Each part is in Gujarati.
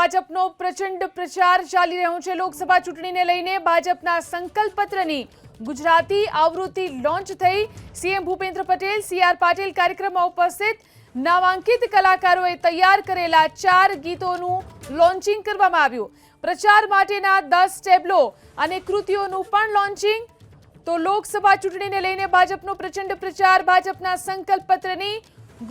ભાજપનો પ્રચંડ પ્રચાર ચાલી રહ્યો છે. લોકસભા ચૂંટણીને લઈને ભાજપના સંકલ્પ પત્રની ગુજરાતી આવૃત્તિ લોન્ચ થઈ. CM Bhupendra Patel, C R Patil કાર્યક્રમમાં ઉપસ્થિત. નામાંકિત કલાકારોએ તૈયાર કરેલા ચાર ગીતોનું લોન્ચિંગ કરવામાં આવ્યું. પ્રચાર માટેના દસ ટેબ્લો અને કૃતિઓનું પણ લોન્ચિંગ. તો લોકસભા ચૂંટણીને લઈને ભાજપનો પ્રચંડ પ્રચાર, ભાજપના સંકલ્પ પત્રની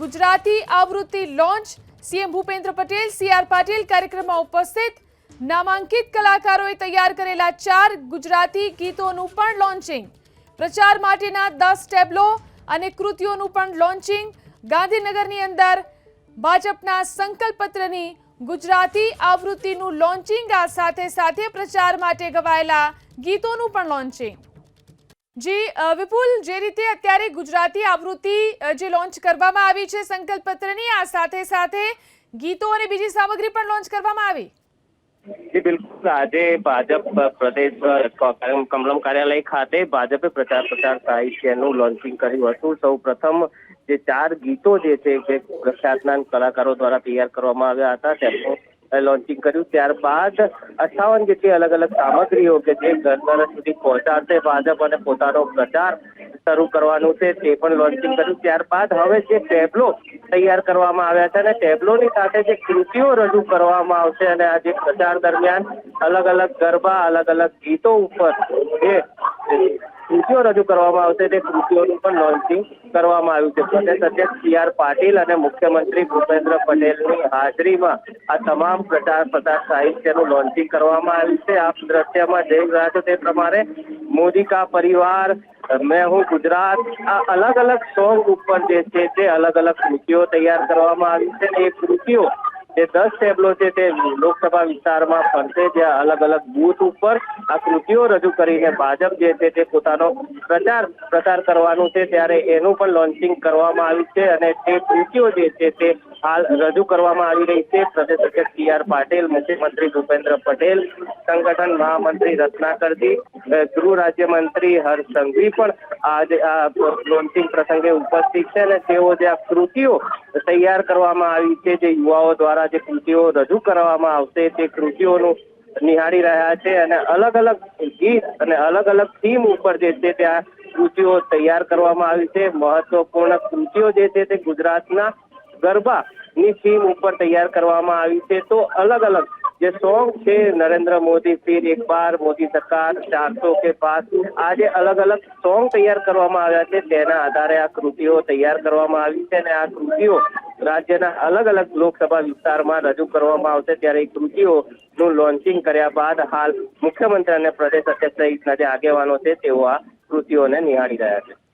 ગુજરાતી આવૃત્તિ launch. CM Bhupendra Patel, C R Patil કાર્યક્રમમાં ઉપસ્થિત. નામાંકિત કલાકારોએ તૈયાર કરેલા ચાર ગુજરાતી ગીતોનું પણ લોન્ચિંગ. પ્રચાર માટેના દસ ટેબ્લો અને કૃતિઓનું પણ લોન્ચિંગ. ગાંધીનગરની અંદર ભાજપના સંકલ્પપત્રની ગુજરાતી આવૃત્તિનું લોન્ચિંગ. આ સાથે સાથે પ્રચાર માટે ગવાયેલા ગીતોનું પણ લોન્ચિંગ. જી વિપુલ, જે રીતે અત્યારે ગુજરાતી આવૃત્તિ જે લોન્ચ કરવામાં આવી છે સંકલ્પ પત્રની આ સાથે સાથે ગીતો અને બીજી સામગ્રી પણ લોન્ચ કરવામાં આવી? જી, બિલકુલ. આજે ભાજપ પ્રદેશ કમલમ કાર્યાલય ખાતે ભાજપે પ્રચાર પ્રચાર સાહિત્યનું લોન્ચિંગ કર્યું હતું. સૌ પ્રથમ જે ચાર ગીતો જે છે, જે પ્રખ્યાતના કલાકારો દ્વારા તૈયાર કરવામાં આવ્યા હતા, તેમનું લોન્ચિંગ કર્યું. ત્યારબાદ અઠાવન જેટલી અલગ અલગ સામગ્રીઓ કે જે ઘર સુધી પહોંચાડશે, ભાજપ અને પોતાનો પ્રચાર શરૂ કરવાનું છે, તે પણ લોન્ચિંગ કર્યું. ત્યારબાદ હવે જે ટેબ્લો તૈયાર કરવામાં આવ્યા છે અને ટેબ્લોની સાથે જે કૃતિઓ રજૂ કરવામાં આવશે અને આ જે પ્રચાર દરમિયાન અલગ અલગ ગરબા અલગ અલગ ગીતો ઉપર જે કૃતિઓ રજૂ કરવામાં આવશે. તે કૃતિઓનું પણ લોન્ચિંગ કરવામાં આવ્યું છે. પ્રદેશ અધ્યક્ષ સી આર પાટીલ અને મુખ્યમંત્રી ભૂપેન્દ્ર પટેલની હાજરીમાં આ તમામ પ્રચાર પ્રસાર સાહિત્યનું લોન્ચિંગ કરવામાં આવ્યું છે. આપ દ્રશ્યમાં જોઈ રહ્યા છો તે પ્રમાણે મોદી કા પરિવાર, મેં હું ગુજરાત, આ અલગ અલગ સોંગ ઉપર જે છે તે અલગ અલગ કૃતિઓ તૈયાર કરવામાં આવી છે. એ કૃતિઓ જે દસ ટેબલો છે તે લોકસભા વિસ્તારમાં ફરશે જ્યાં અલગ અલગ બૂથ ઉપર આ કૃતિઓ રજૂ કરીને ભાજપ જે છે તે પોતાનો પ્રચાર પ્રસાર કરવાનું છે ત્યારે એનું પણ લોન્ચિંગ કરવામાં આવ્યું છે અને તે કૃતિઓ જે છે તે હાલ રજૂ કરવામાં આવી રહી છે. પ્રદેશ અધ્યક્ષ સી આર પાટીલ, મુખ્યમંત્રી ભૂપેન્દ્ર પટેલ, સંગઠન મહામંત્રી રત્નાકરજી ગૃહ રાજ્યમંત્રી હર્ષ સંઘવી પણ આજે આ લોન્ચિંગ પ્રસંગે ઉપસ્થિત છે અને તેઓ જે આ કૃતિઓ તૈયાર કરવામાં આવી છે, જે યુવાઓ દ્વારા જે કૃતિઓ રજૂ કરવામાં આવશે, તે કૃતિઓનું નિહાળી રહ્યા છે અને અલગ અલગ ગીત અને અલગ અલગ થીમ ઉપર જે છે તે આ કૃતિઓ તૈયાર કરવામાં આવી છે. મહત્વપૂર્ણ કૃતિઓ જે છે તે ગુજરાતના ગરબાની થીમ ઉપર તૈયાર કરવામાં આવી છે. તો અલગ અલગ જે સોંગ છે નરેન્દ્ર મોદી ફિર એક બાર મોદી સરકાર ચારસો કે પાસ આ જે અલગ અલગ સોંગ તૈયાર કરવામાં આવ્યા છે તેના આધારે આ કૃતિઓ તૈયાર કરવામાં આવી છે અને આ કૃતિઓ રાજ્યના અલગ અલગ લોકસભા વિસ્તારમાં રજૂ કરવામાં આવશે. ત્યારે એ કૃતિઓનું લોન્ચિંગ કર્યા બાદ હાલ મુખ્યમંત્રી અને પ્રદેશ અધ્યક્ષ સહિતના જે આગેવાનો છે, તેઓ આ કૃતિઓને નિહાળી રહ્યા છે.